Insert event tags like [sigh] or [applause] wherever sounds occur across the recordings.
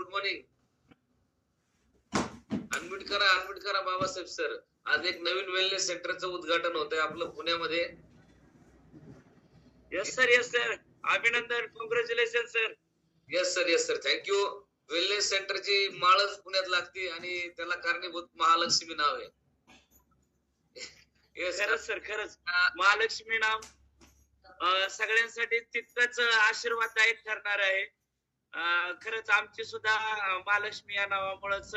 Good morning unmute करा unmute करा Babasaheb sir आज एक नवीन वेलनेस सेंटरचं उद्घाटन होत आहे आपलं पुण्यामध्ये. येस सर येस सर अभिनंदन. Congratulation sir yes sir yes sir thank you wellness सेंटरची माळच पुण्यात लागते आणि त्याला कारणीभूत महालक्ष्मी नाव आहे. येस खरंच सर खरंच. महालक्ष्मी नाम सगळ्यांसाठी तितकंच आशीर्वाददायक ठरणार आहे. खरंच आमची सुद्धा महालक्ष्मी या नावामुळेच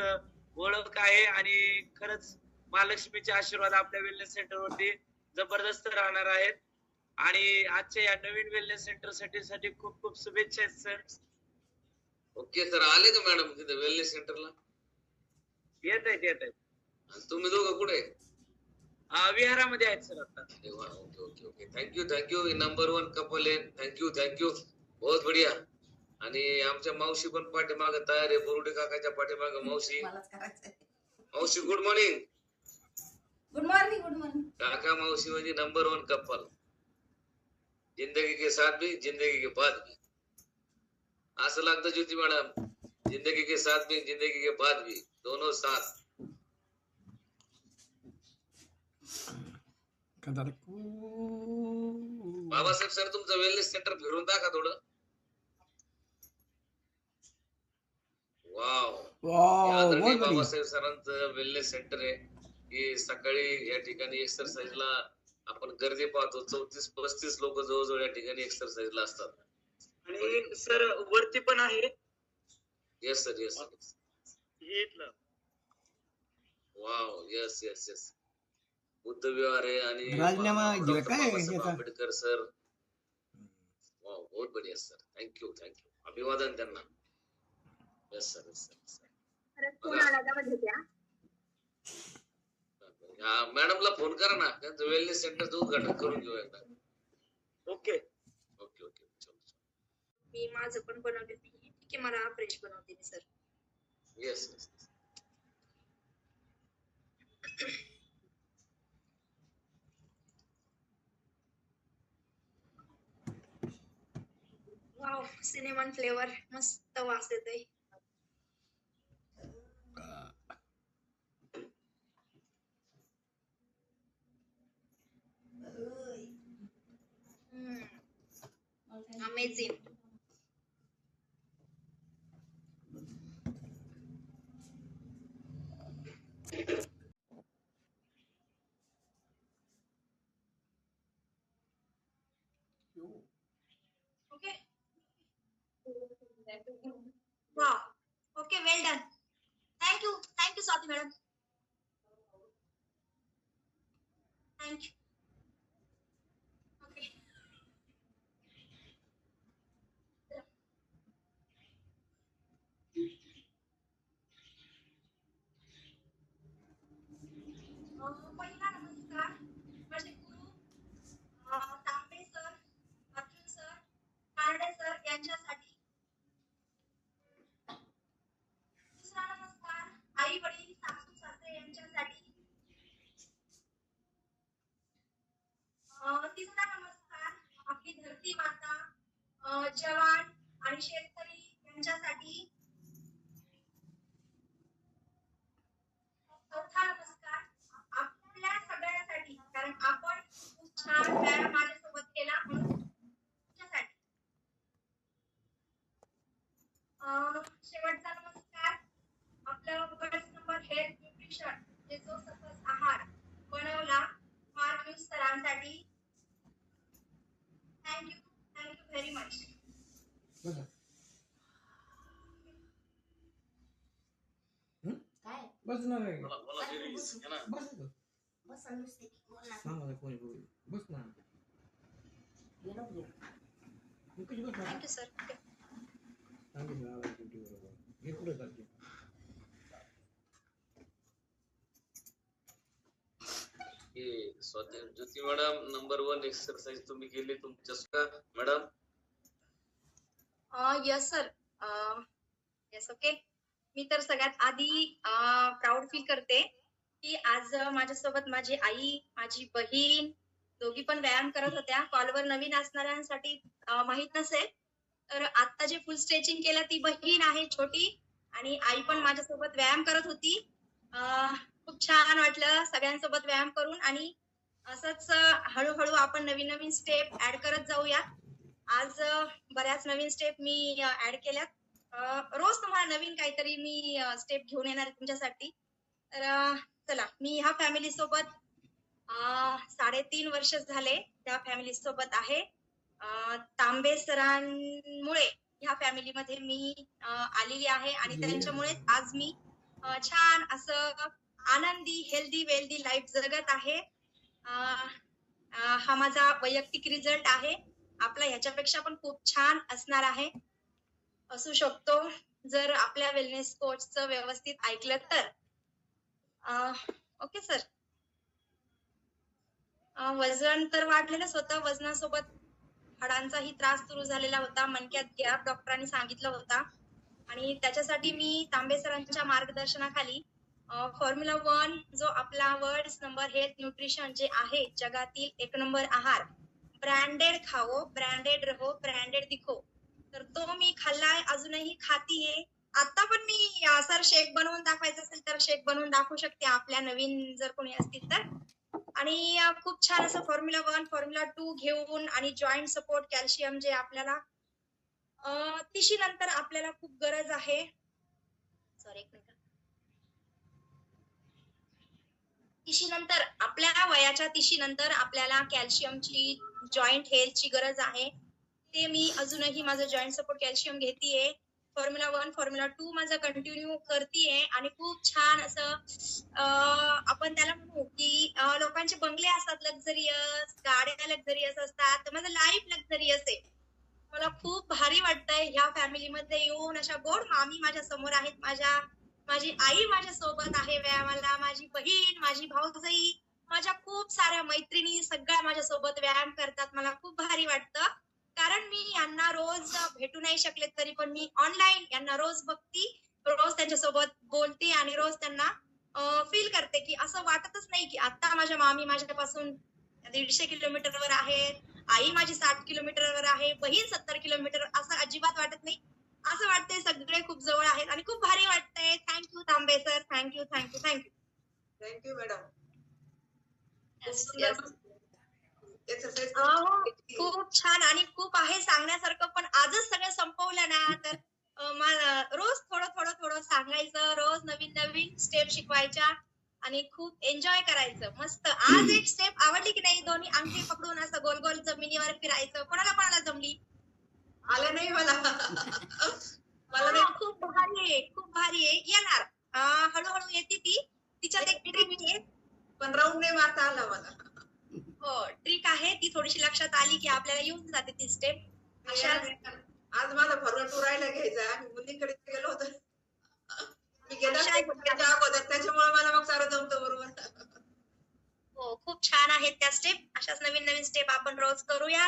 ओळख आहे आणि खरंच महालक्ष्मीचे आशीर्वाद आपल्या वेलनेस सेंटर वरती जबरदस्त राहणार आहेत. आणि आजच्या या नवीन वेलनेस सेंटरसाठी साठी खूप खूप शुभेच्छा आहेत सर ओके सर आले का मॅडम तिथे वेलनेस सेंटरला येत आहेत येत आहेत. तुम्ही दोघं कुठे अं, विहारामध्ये आहेत सर आता. Okay okay okay. Thank you thank you number one couple आहे थँक्यू थँक्यू बहुत बढिया. आणि आमच्या मावशी पण पाठीमाग तयार आहे बोरुडे काकाच्या पाठीमाग मावशी. मलाच करायचंय. मावशी good morning good morning good morning काका मावशी म्हणजे नंबर वन कपल जिंदगी के साथ भी जिंदगी के बाद भी. असं लागतं ज्योती मॅडम. जिंदगी के साथ भी जिंदगी के बाद भी. दोनों साथ. बाबासाहेब सर तुमचं वेलनेस सेंटर फिरून टाका थोडं वाव वाव आदरणीय बहुत बढ़िया बाबासाहेब सरांचं वेलनेस सेंटर आहे. की सकाळी या ठिकाणी एक्सरसाइजला आपण गर्दी पाहतो. चौतीस पस्तीस लोक जवळजवळ या ठिकाणी एक्सरसाइजला असतात. आणि सर वरती पण आहे yes sir yes wow yes yes yes Buddha Vihar आहे आणि? आंबेडकर सर. वाव बहुत बढिया सर थँक्यू थँक्यू अभिवादन त्यांना. का मध्ये त्या. मॅडमला फोन करा ना. त्यांचं वेलनेस सेंटरचं उद्घाटन करून घेऊ एकदा. ओके. Okay okay. चलो मी माझं पण बनवते. आहे मला फ्रेश बनवते मी sir. Yes yes wow cinnamon flavour मस्त वास येतोय. amazing. Okay. Wow. Okay, well done. Thank you. Thank you, Sati, madam. Mọi. काय बस ना. मला मला बसू? ना. बस इथं. बस नुसते बोल ना ना कोणी बोलू. बस ना ये बसणार? थँक्यू सर सांगितलं आवाज़ ड्युटी बरोबर. हे पुढे चालते. Swati Jyoti madam number one exercise तुम्ही केली तुमच्या madam yes sir yes okay मी तर सगळ्यात आधी प्राऊड फील करते की आज माझ्यासोबत माझी आई माझी बहीण दोघी पण व्यायाम करत होत्या. कॉलवर नवीन असणाऱ्यांसाठी माहीत नसेल तर आता जे फुल स्ट्रेचिंग केलं ती बहीण आहे छोटी आणि आई पण माझ्यासोबत व्यायाम करत होती. खूप छान वाटलं सगळ्यांसोबत व्यायाम करून आणि असंच हळूहळू आपण नवीन नवीन स्टेप ऍड करत जाऊया आज बऱ्याच नवीन स्टेप मी ऍड केल्यात. रोज तुम्हाला नवीन काहीतरी मी स्टेप घेऊन येणार आहे तुमच्यासाठी. तर चला मी ह्या फॅमिली सोबत साडेतीन वर्ष झाले त्या फॅमिली सोबत आहे. तांबे सरांमुळे ह्या फॅमिलीमध्ये मी आलेली आहे आणि त्यांच्यामुळेच आज मी छान असं आनंदी हेल्दी वेल्दी लाईफ जगत आहे. हा माझा वैयक्तिक रिझल्ट आहे. आपला ह्याच्यापेक्षा पण खूप छान असणार आहे. असू शकतो. जर आपल्या वेलनेस कोचचं व्यवस्थित ऐकलं तर. ओके सर वजन तर वाढलेलंच होतं वजनासोबत हाडांचाही त्रास सुरू झालेला होता. मणक्यात गॅप डॉक्टरांनी सांगितलं होता. आणि त्याच्यासाठी मी तांबे सरांच्या मार्गदर्शनाखाली फॉर्म्युला वन जो आपला वर्ल्ड नंबर हेल्थ न्यूट्रिशन जे आहे जगातील एक नंबर आहार ब्रँडेड खाओ ब्रँडेड रहो ब्रँडेड दिखो. तर तो मी खाल्लाय अजूनही खातीये. आता पण मी सर शेक बनवून दाखवायचं असेल तर शेक बनवून दाखवू शकते आपल्या नवीन जर कोणी असतील तर. आणि खूप छान असं फॉर्म्युला वन फॉर्म्युला टू घेऊन आणि जॉईंट सपोर्ट कॅल्शियम जे आपल्याला तिशी नंतर आपल्याला खूप गरज आहे. सॉरी एक मिनिट. तिशी नंतर आपल्या वयाच्या तिशी नंतर आपल्याला कॅल्शियमची जॉईंट हेल्थची गरज आहे. ते मी अजूनही माझं जॉईंट सपोर्ट कॅल्शियम घेतेय. फॉर्म्युला वन फॉर्म्युला टू माझं कंटिन्यू करतेय. आणि खूप छान असं आपण त्याला म्हणू की लोकांचे बंगले असतात लक्झरियस गाड्या लक्झरियस असतात. तर माझं लाईफ लक्झरियस आहे. मला खूप भारी वाटतंय ह्या फॅमिलीमध्ये येऊन अशा गोड मामी माझ्यासमोर आहेत. माझ्या माझी आई माझ्या सोबत आहे व्यायामाला. माझी बहीण माझी भाऊजाई माझ्या खूप साऱ्या मैत्रिणी सगळ्या माझ्या सोबत व्यायाम करतात. मला खूप भारी वाटतं. कारण मी यांना रोज भेटू नाही शकले तरी पण मी ऑनलाईन यांना रोज बघती रोज त्यांच्यासोबत बोलते आणि रोज त्यांना फील करते की असं वाटतच नाही की आता माझ्या मामी माझ्यापासून दीडशे किलोमीटरवर आहेत आई माझी साठ किलोमीटरवर आहे बहीण सत्तर किलोमीटर असं अजिबात वाटत नाही. असं वाटतंय सगळे खूप जवळ आहेत आणि खूप भारी वाटतंय. Thank you Tambe sir thank you thank you thank you thank you madam खूप छान. आणि खूप आहे सांगण्यासारखं पण आजच सगळं संपवलं ना तर रोज थोडं थोडं थोडं सांगायचं रोज नवीन नवीन स्टेप शिकवायच्या आणि खूप एन्जॉय करायचं. मस्त. आज एक स्टेप आवडली की नाही? दोन्ही अंगठी पकडून असं गोल गोल जमिनीवर फिरायचं. कोणाला कोणाला जमली? आलं नाही मला. मला हा, खूप भारी आहे खूप भारी आहे. येणार. हळूहळू येते ती. तिच्यात एक ट्रिक पण राऊंड नाही मारता आला मला. हो ट्रिक आहे. ती थोडीशी लक्षात आली की आपल्याला येऊन जाते ती स्टेप अशा आज माझा फॉरवर्ड टू राहायला घ्यायचा. आम्ही मुलींकडे गेलो होतो. मी गेलो अगोदर. त्याच्यामुळे मला मग सारं जमतं बरोबर. हो खूप छान आहेत त्या स्टेप अशाच नवीन नवीन स्टेप आपण रोज करूया.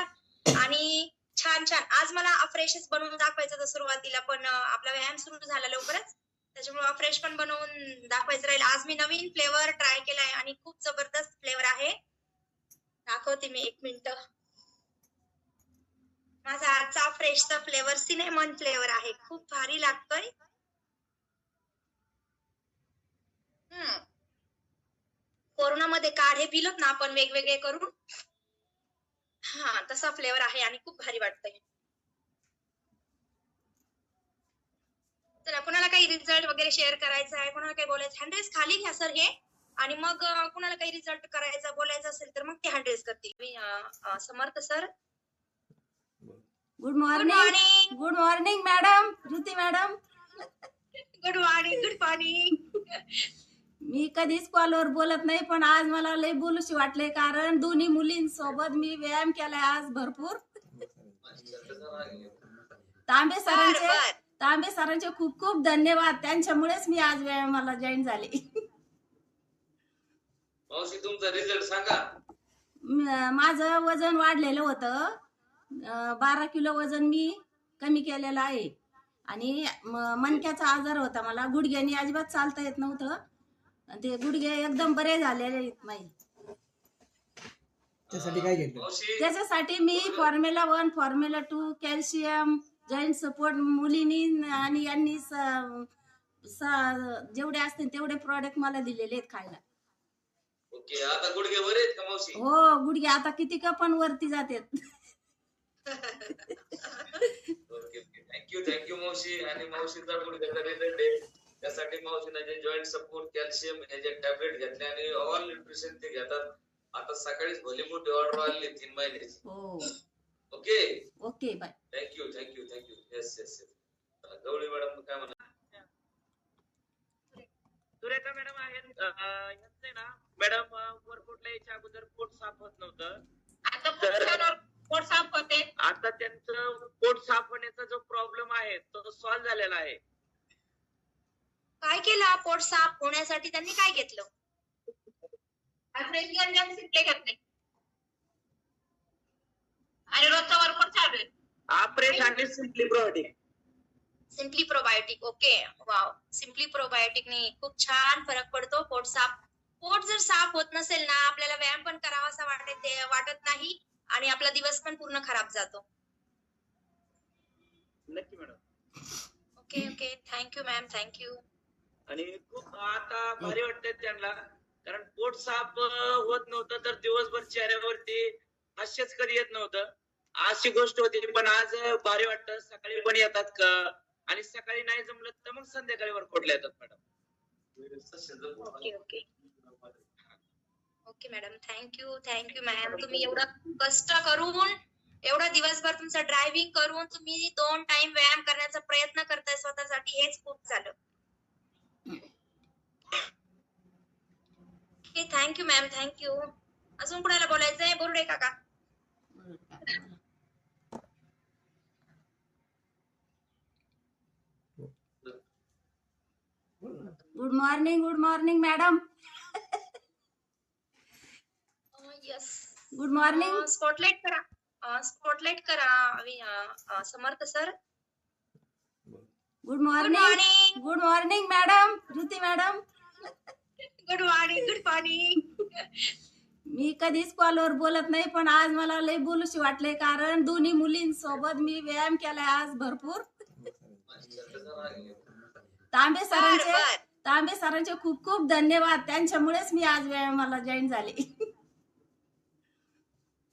आणि छान छान. आज मला अफ्रेशच बनवून दाखवायचं होतं सुरुवातीला पण आपला व्यायाम सुरू झाला लवकरच. त्याच्यामुळे अफ्रेश पण बनवून दाखवायचं राहील. आज मी नवीन फ्लेवर ट्राय केलाय आणि खूप जबरदस्त फ्लेवर आहे. दाखवते मी एक मिनिट. माझा आजचा फ्रेशचा फ्लेवर सिनेमन फ्लेवर आहे. खूप भारी लागतोय. हम्म. कोरोनामध्ये काढे पिलोत ना आपण वेगवेगळे करून. हा तसा फ्लेवर आहे आणि खूप भारी वाटतंय. चला कोणाला काही रिझल्ट वगैरे शेअर करायचा आहे? कोणाला काही बोलायचं हँड्रेस खाली घ्या सर हे. आणि मग कोणाला काही रिझल्ट करायचा बोलायचं असेल तर मग ते हँड्रेस करतील मी Samarth sir good morning good morning madam Jyoti madam good morning good morning मी कधीच कॉलवर बोलत नाही पण आज मला लय बोलूशी वाटले कारण दोन्ही मुलींसोबत मी व्यायाम केलाय आज भरपूर. तांबे सरांचे तांबे सरांचे खूप खूप धन्यवाद. त्यांच्यामुळेच मी आज व्यायामाला जॉईन झाले. मावशी तुमचा रिझल्ट सांगा. म- माझं वजन वाढलेलं होतं. अं, बारा किलो वजन मी कमी केलेलं आहे. आणि म- मणक्याचा आजार होता मला. गुडघ्यानी अजिबात चालता येत नव्हतं. आणि ते गुडघे एकदम बरे झालेले आहेत माझे त्यासाठी काय घेतलं? मावशी. त्याच्यासाठी मी formula one formula two calcium joint support मुलींनी आणि यांनी स- सा- जेवढे असतील तेवढे प्रॉडक्ट मला दिलेले आहेत खायला. ओके आता गुडघे बरे आहेत का मावशी? हो गुडघे आता किती का पण वरती जातात. Okay okay. थँक्यू थँक्यू मावशी. आणि मावशीचा गुडघ्याचा रिझल्ट आहे. त्यासाठी मावशीने जे जॉईंट सपोर्ट कॅल्शियम हे जे टॅबलेट घेतले आणि ऑल न्यूट्रिशन ते घेतात. आता सकाळीच भली मोठी ऑर्डर आली तीन महिन्याची हो. Okay? Okay bye. Thank you thank you thank you yes yes yes Gawali madam काय म्हणा? सुरेखा मॅडम आहेत ना? मॅडम वर्कआउटला यायच्या अगोदर पोट साफ होत नव्हतं. पोट साफ होते. आता त्यांचं पोट साफ होण्याचा जो प्रॉब्लेम आहे तो सॉल्व्ह झालेला आहे. काय केलं पोट साफ होण्यासाठी? त्यांनी काय घेतलं? आणि रोजचा वर्कआउट चालू आहे. आणि simply probiotic okay wow simply प्रोबायोटिकने खूप छान फरक पडतो पोट साफ पोट जर साफ होत नसेल ना आपल्याला व्यायाम पण करावासा वाटत वाटत नाही आणि आपला दिवस पण पूर्ण खराब जातो. नक्की madam. Okay okay. Thank you ma'am thank you आणि खूप आता भारी वाटतंय त्यांना कारण पोट साफ होत नव्हतं तर दिवसभर चेहऱ्यावरती हास्यच कधी येत नव्हतं. अशी गोष्ट होती पण आज भारी वाटतं. सकाळी पण येतात का आणि सकाळी नाही जमलं तर मग संध्याकाळी वर्कआउटला येतात madam. Okay okay. Okay madam thank you thank you ma'am तुम्ही एवढा कष्ट करून एवढा दिवसभर तुमचं ड्रायव्हिंग करून तुम्ही दोन टाइम व्यायाम करण्याचा प्रयत्न करताय स्वतःसाठी हेच खूप झालं. ओके थँक्यू मॅम थँक्यू अजून कुणाला बोलायचंय? बोलू काका. Good morning good morning madam yes good morning spotlight करा. स्पॉटलाइट करा. अवी- अं, अं, Samarth sir. Good morning good morning madam Ruti madam good morning good morning मी कधीच कॉलवर बोलत नाही पण आज मला लय बोलूशी वाटले कारण दोन्ही मुलींसोबत मी व्यायाम केलाय आज भरपूर. तांबे सरांचे तांबे सरांचे खूप खूप धन्यवाद. त्यांच्यामुळेच मी आज व्यायामाला जॉईन झाले. [laughs]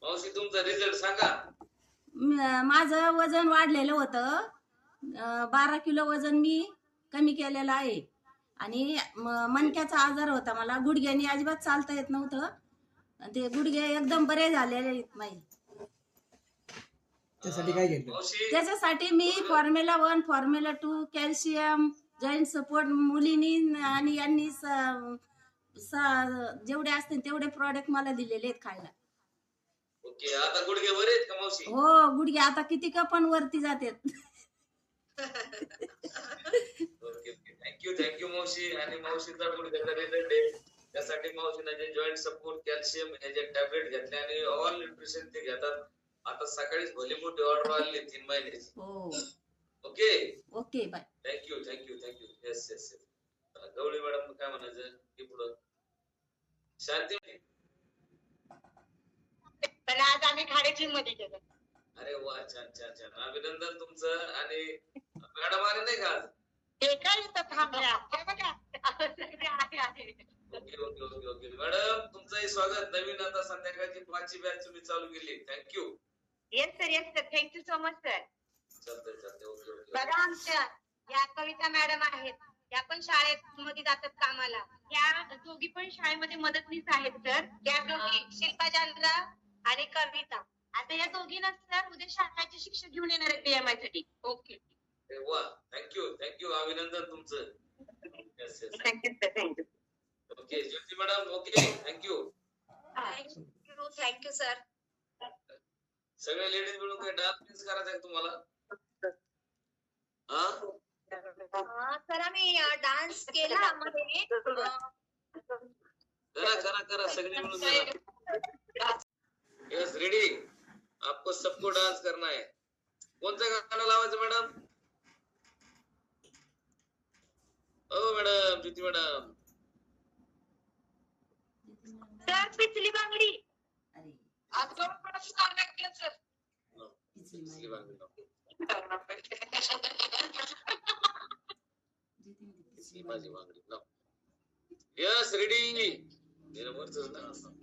मावशी तुमचा रिझल्ट सांगा. म- माझं वजन वाढलेलं होतं. अं, बारा किलो वजन मी कमी केलेलं आहे. आणि म- मणक्याचा आजार होता मला. गुडघ्यानी अजिबात चालता येत नव्हतं. आणि ते गुडघे एकदम बरे झालेले आहेत माझे त्यासाठी काय घेतलं मावशी. त्याच्यासाठी मी formula one formula two calcium joint support मुलींनी आणि यांनी स- स- जेवढे असतील तेवढे प्रॉडक्ट मला दिलेले आहेत खायला. ओके आता गुडघे बरे आहेत का मावशी? हो गुडघे आता किती का पण वरती जातात. Okay okay. थँक्यू थँक्यू मावशी. आणि मावशीचा गुडघ्याचा रिझल्ट आहे. त्यासाठी मावशीने जे जॉईंट सपोर्ट कॅल्शियम हे जे टॅबलेट घेतले आणि ऑल न्यूट्रिशन ते घेतात. आता सकाळीच भली मोठी ऑर्डर आली तीन महिन्याची. हो. Okay? Okay bye. Thank you thank you thank you yes yes yes Gawali madam काय म्हणायचं? की पुढं? शांती पण आज खाण्याची मध्ये केलं अरे वा छान छान छान. अभिनंदन तुमचं आणि मॅडम आले नाही का आज? काय इथं थांबल्या हे बघा. आहे, आहे. Okay okay okay okay. Madam तुमचंही स्वागत. नवीन आता संध्याकाळची पाचची बॅच तुम्ही चालू केली. Thank you yes sir yes sir thank you so much sir चालतंय चालतंय. ओके ओके बघा आमच्या या कविता मॅडम आहेत. त्या पण शाळेमध्ये जातात कामाला. या दोघी पण शाळेमध्ये मदतनीस आहेत सर या दोघी शिल्पा चांद्रा आणि कविता. आता या दोघींना सर उद्या शाळेचे शिक्षक घेऊन येणार आहेत PMI साठी. ओके अरे वा थँक्यू थँक्यू अभिनंदन तुमचं. Yes yes thank you sir thank you okay Jyoti madam okay thank you thank you thank you sir सगळ्या लेडीज मिळून काही डान्स करायचा आहे का तुम्हाला? हा? सर आम्ही डान्स [laughs] केला मध्ये करा करा करा. सगळे मिळून करा यस रेडी आपको सबको डांस करना है। कोणतं गाणं लावायचं मॅडम ओ मॅडम ज्योती मॅडम सर पिचली बांगडी। अरे। आज सर। पिचली पिचली मारी. बांगडी लाव. जिथे मी पिचली. ही माझी मागणी लाव यस रेडी निर्मळच ना।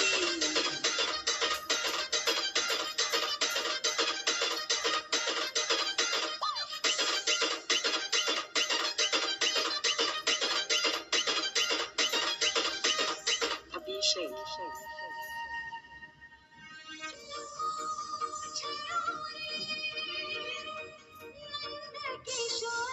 睡，睡，睡，睡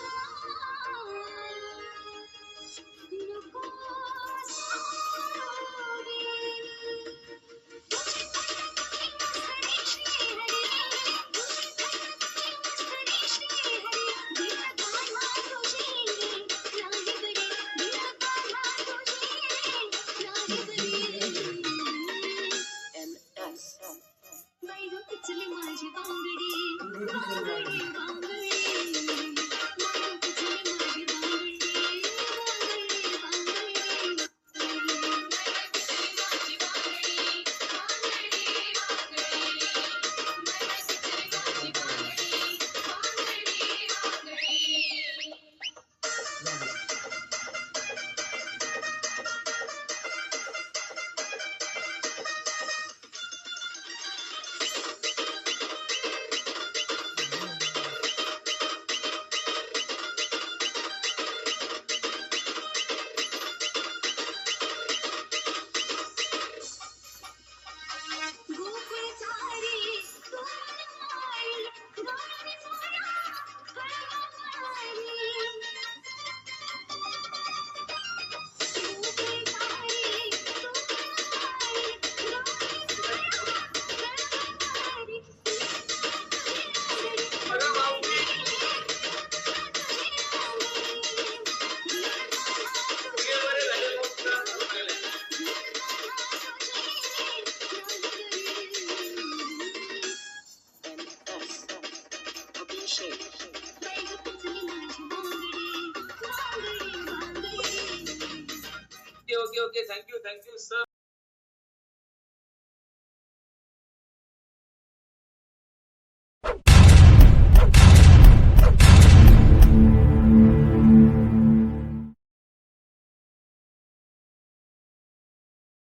okay okay okay thank you thank you sir